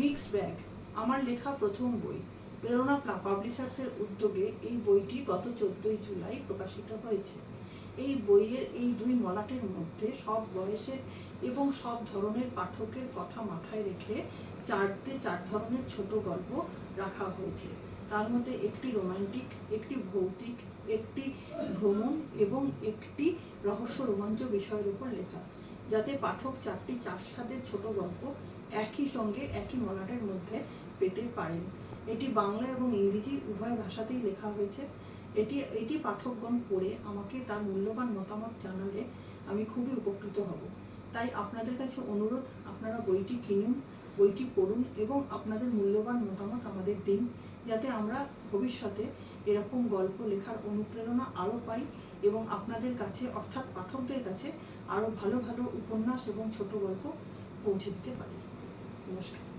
Mixed bag আমার লেখা প্রথম বই। প্রেরণা পাবলিশার্সের উদ্যোগে এই বইটি গত চোদ্দোই জুলাই প্রকাশিত হয়েছে। এই বইয়ের এই দুই মলাটের মধ্যে সব বয়সের এবং সব ধরনের পাঠকের কথা মাথায় রেখে চারটে চার ধরনের ছোট গল্প রাখা হয়েছে। তার মধ্যে একটি রোমান্টিক, একটি ভৌতিক, একটি ভ্রমণ এবং একটি রহস্য রোমাঞ্চ বিষয়ের উপর লেখা। যাতে পাঠক চারটি চার স্বাদের ছোট গল্প একই সঙ্গে একই মলাটের মধ্যে পেতে পারেন। এটি বাংলা এবং ইংরেজি উভয় ভাষাতেই লেখা হয়েছে। এটি এটি পাঠকগণ পড়ে আমাকে তার মূল্যবান মতামত জানালে আমি খুবই উপকৃত হব। তাই আপনাদের কাছে অনুরোধ, আপনারা বইটি কিনুন, বইটি পড়ুন এবং আপনাদের মূল্যবান মতামত আমাদের দিন। যাতে আমরা ভবিষ্যতে এরকম গল্প লেখার অনুপ্রেরণা আরও পাই এবং আপনাদের কাছে, অর্থাৎ পাঠকদের কাছে, আরও ভালো ভালো উপন্যাস এবং ছোট গল্প পৌঁছে দিতে পারি। নমস্কার।